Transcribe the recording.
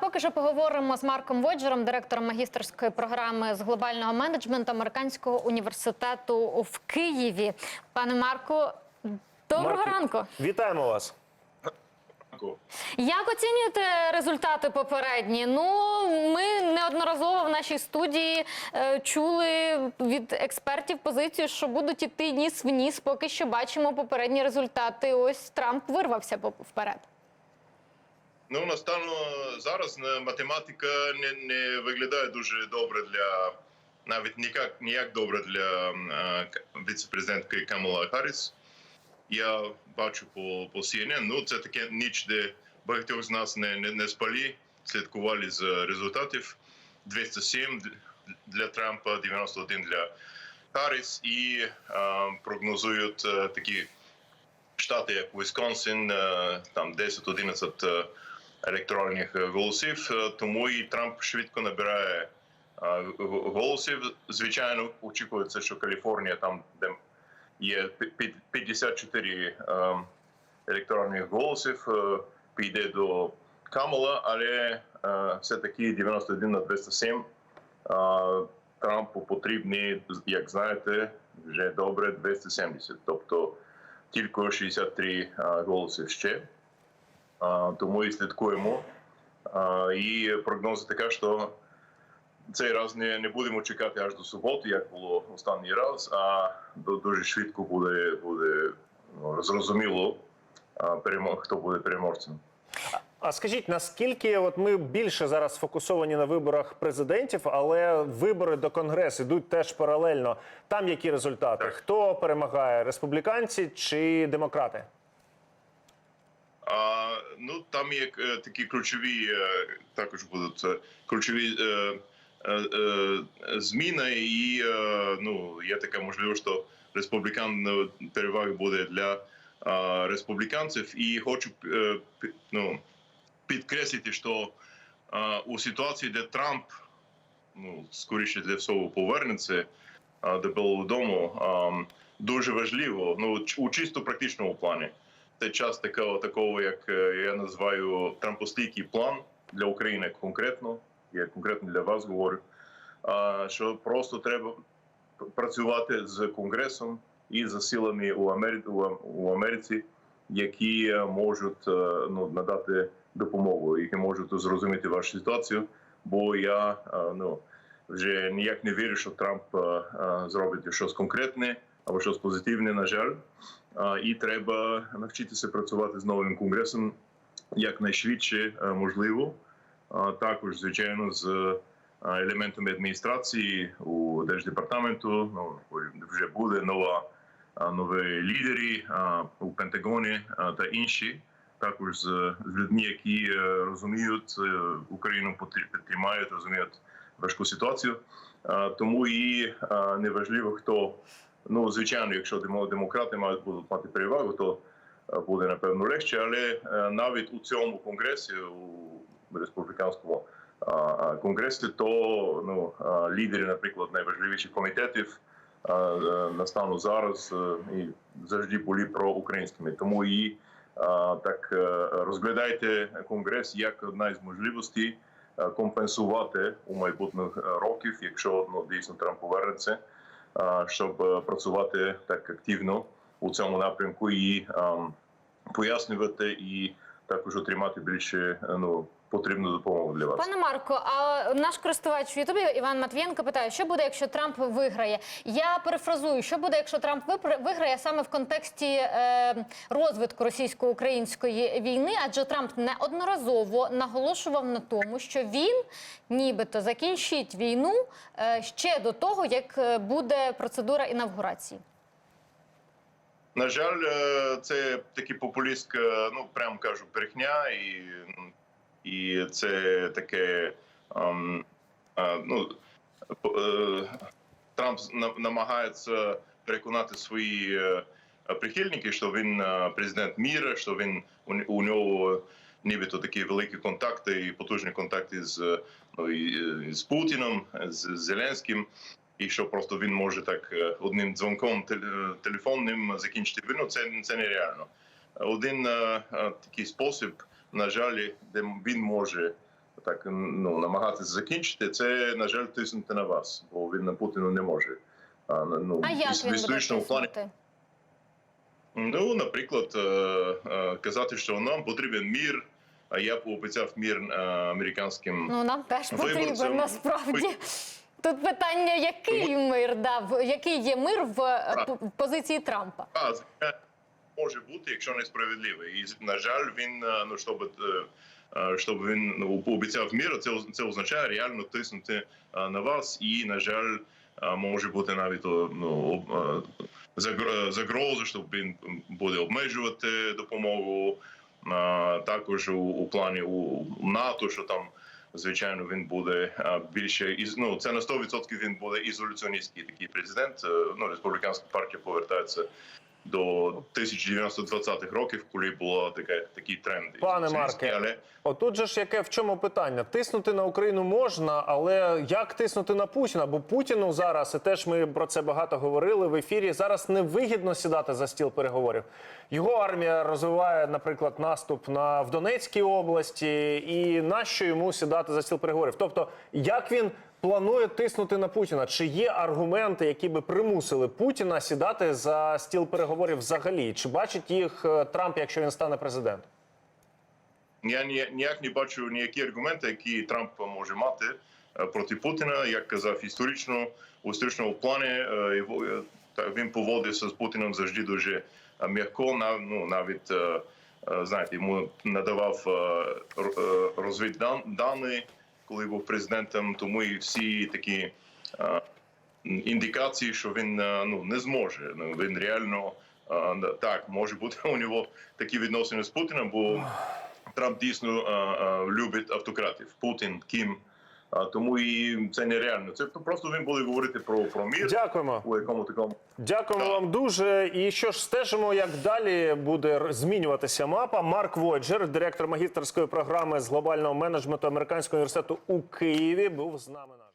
Поки що поговоримо з Марком Воджером, директором магістерської програми з глобального менеджменту Американського університету в Києві. Пане Марку, доброго Марку, ранку. Вітаємо вас. Як оцінюєте результати попередні? Ну, ми неодноразово в нашій студії е, чули від експертів позицію, що будуть іти ніс в ніс. Поки що бачимо попередні результати. Ось Трамп вирвався вперед. Ну, настану зараз е, математика не, не виглядає дуже добре для навіть ніяк, ніяк добре для е, віце-президентки Камала Харріс. Я бачу по, по CNN, ну це таке ніч, де багатьох з нас не, не, не спалі, слідкували з результатів. 207 для Трампа, 91 для Харріс і е, прогнозують е, такі штати, як Вісконсин, е, там 10-11 е, електоральних е, голосів. Е, Тому і Трамп швидко набирає е, голосів. Звичайно, очікується, що Каліфорнія, там де є пі- пі- 54 е, електоральних голосів, піде до Камала, але е, все-таки 91 на 207 е, Трампу потрібні, як знаєте, вже добре 270. Тобто тільки 63 голоси ще. Тому і слідкуємо. І прогнози така, що цей раз не, не будемо чекати аж до суботи, як було останній раз, а дуже швидко буде, буде ну, зрозуміло, хто буде переможцем. А скажіть, наскільки от ми більше зараз сфокусовані на виборах президентів, але вибори до конгресу йдуть теж паралельно. Там які результати? Так. Хто перемагає? Республіканці чи демократи? А, ну там є е, такі ключові, е, також будуть е, ключові е, е, зміни, і е, ну є така можливість, що республікан перевага буде для е, республіканців. І хочу е, ну, підкреслити, що е, у ситуації, де Трамп ну скоріше для всього повернеться до Білого Дому, е, дуже важливо, ну у чисто практичному плані це час такого, такого, як е, я називаю трампостійкий план для України конкретно. Я конкретно для вас говорю. Що просто треба працювати з конгресом і з силами у Америці, у Америці, які можуть е, ну, надати допомогу, які можуть зрозуміти вашу ситуацію. Бо я е, ну вже ніяк не вірю, що Трамп зробить щось конкретне або щось позитивне, на жаль. І треба навчитися працювати з новим конгресом якнайшвидше е, можливо. Також, звичайно, з е, елементами адміністрації у держдепартаменту. Ну вже буде нова нові лідери у Пентагоні та інші. Також з, людьми, які е, розуміють е, Україну, підтримають, розуміють важку ситуацію. Тому і неважливо, хто Ну, звичайно, якщо демо- демократи мають будуть мати перевагу, то е, буде напевно легше. Але е, навіть у цьому конгресі, у республіканському конгресі, то ну лідери, наприклад, найважливіших комітетів е, настану зараз і завжди були проукраїнськими. Тому і так розглядайте конгрес як одна із можливостей компенсувати у майбутніх років, якщо ну дійсно Трамп повернеться щоб е, працювати так активно у цьому напрямку і пояснювати, і також отримати більше е, ну потрібну допомогу для вас. Пане Марко, а наш користувач в Ютубі Іван Матвієнко питає, що буде, якщо Трамп виграє? Я перефразую, що буде, якщо Трамп виграє саме в контексті е, розвитку російсько-української війни, адже Трамп неодноразово наголошував на тому, що він нібито закінчить війну е, ще до того, як е, буде процедура інавгурації. На жаль, це такі популістська, ну прямо кажу, брехня, і, і це таке. ем, е, ну, е, Трамп намагається переконати свої е, прихильники, що він президент міра, що він у, нього нібито такі великі контакти і потужні контакти з, ну, і, з Путіном, з Зеленським і що просто він може так одним дзвонком теле- телефонним закінчити війну, це, це нереально. Один такий спосіб, на жаль, де він може так ну намагатися закінчити, це на жаль тиснути на вас, бо він на Путіну не може. А, ну, А як в він буде історичному плані? Ну, наприклад, е, е, казати, що нам потрібен мір. А я пообіцяв мір е, американським Ну нам теж Виборцям. потрібен насправді. Тут питання, який мир дав, який є мир в позиції Трампа. А, може бути, якщо несправедливий. І на жаль, він е, ну щоб, е, е, щоб він ну, пообіцяв мір, це це означає реально тиснути на вас, і на жаль, може бути навіть ну об- е, загр- е, загрози, що він буде обмежувати допомогу. Також у, у плані у НАТО, що там. Звичайно, він буде більше із ну це на 100% він буде ізоляціоністський такий президент. Ну республіканська партія повертається до 1920-х років, коли було таке такі тренди. Пане. Марке, але Отут же ж яке в чому питання? Тиснути на Україну можна, але як тиснути на Путіна? Бо Путіну зараз, і теж ми про це багато говорили в ефірі. Зараз невигідно сідати за стіл переговорів. Його армія розвиває, наприклад, наступ на в Донецькій області, і нащо йому сідати за стіл переговорів? Тобто, як він планує тиснути на Путіна? Чи є аргументи, які би примусили Путіна сідати за стіл переговорів взагалі? Чи бачить їх е, Трамп, якщо він стане президентом? я ні- ніяк не бачу ніякі аргументи, які Трамп може мати е, проти Путіна. Як казав історично у історичному плані, е, він поводився з Путіним завжди дуже м'яко. ну навіть знаєте, йому надавав розвіддані, коли був президентом. Тому і всі такі індикації, що він ну не зможе. Ну він реально так може бути у нього такі відносини з Путіним, бо Трамп дійсно любить автократів. Путін, Кім. А тому і це нереально. Це просто він буде говорити про, про мір Дякуємо. у якому такому. Дякуємо Так. вам дуже. І що ж стежимо, як далі буде змінюватися мапа. Марк Воджер, директор магістерської програми з глобального менеджменту американського університету у Києві, був з нами на.